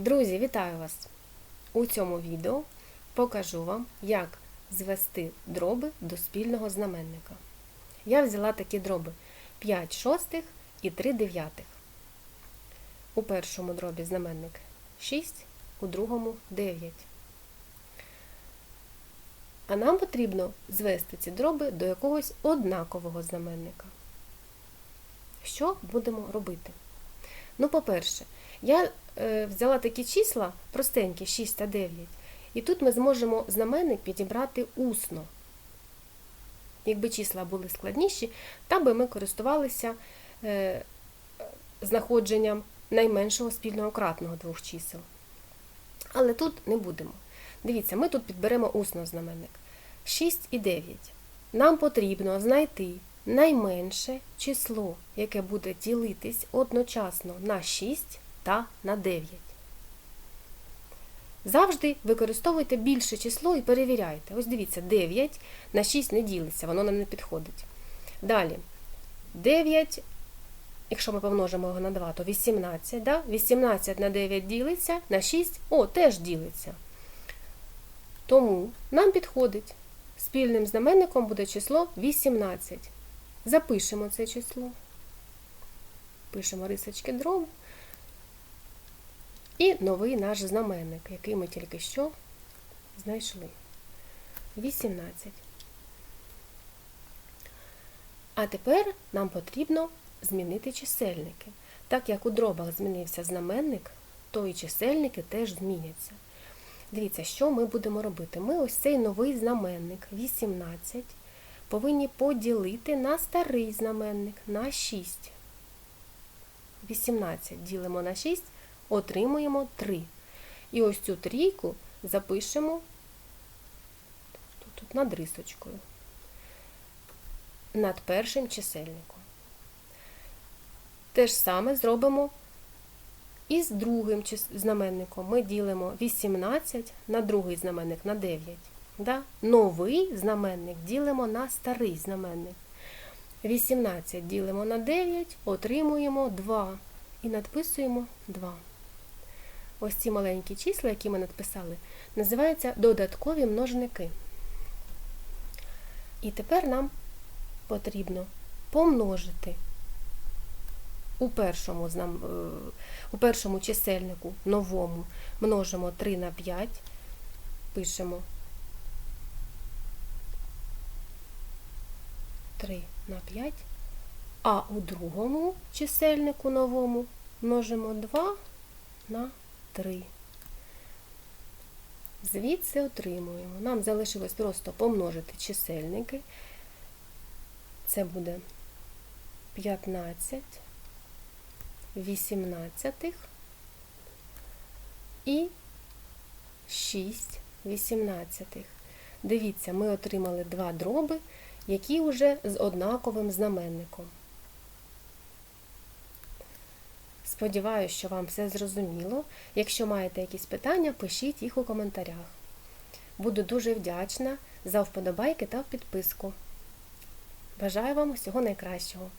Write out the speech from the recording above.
Друзі, вітаю вас! У цьому відео покажу вам, як звести дроби до спільного знаменника. Я взяла такі дроби 5 шостих і 3 дев'ятих. У першому дробі знаменник 6, у другому 9. А нам потрібно звести ці дроби до якогось однакового знаменника. Що будемо робити? Ну, по-перше, я взяла такі числа простенькі, 6 та 9. І тут ми зможемо знаменник підібрати усно. Якби числа були складніші, та би ми користувалися е, знаходженням найменшого спільного кратного двох чисел. Але тут не будемо. Дивіться, ми тут підберемо усно знаменник. 6 і 9. Нам потрібно знайти найменше число, яке буде ділитись одночасно на 6 та на 9. Завжди використовуйте більше число і перевіряйте. Ось дивіться, 9 на 6 не ділиться, воно нам не підходить. Далі, 9, якщо ми помножимо його на 2, то 18. Да? 18 на 9 ділиться, на 6, о, теж ділиться. Тому нам підходить. Спільним знаменником буде число 18. Запишемо це число. Пишемо рисочки дроб. І новий наш знаменник, який ми тільки що знайшли. 18. А тепер нам потрібно змінити чисельники. Так як у дробах змінився знаменник, то і чисельники теж зміняться. Дивіться, що ми будемо робити. Ми ось цей новий знаменник 18 повинні поділити на старий знаменник на 6. 18 ділимо на 6, отримуємо 3. І ось цю трійку запишемо тут, над рисочкою, над першим чисельником. Те ж саме зробимо і з другим знаменником. Ми ділимо 18 на другий знаменник на 9. Да? Новий знаменник ділимо на старий знаменник. 18 ділимо на 9, отримуємо 2. І надписуємо 2. Ось ці маленькі числа, які ми надписали, називаються додаткові множники. І тепер нам потрібно помножити у першому, у першому чисельнику новому множимо 3 на 5, пишемо 3 на 5, а у другому чисельнику новому множимо 2 на 3. Звідси отримуємо. Нам залишилось просто помножити чисельники. Це буде 15 18 і 6 18. Дивіться, ми отримали два дроби, які вже з однаковим знаменником. Сподіваюся, що вам все зрозуміло. Якщо маєте якісь питання, пишіть їх у коментарях. Буду дуже вдячна за вподобайки та підписку. Бажаю вам усього найкращого!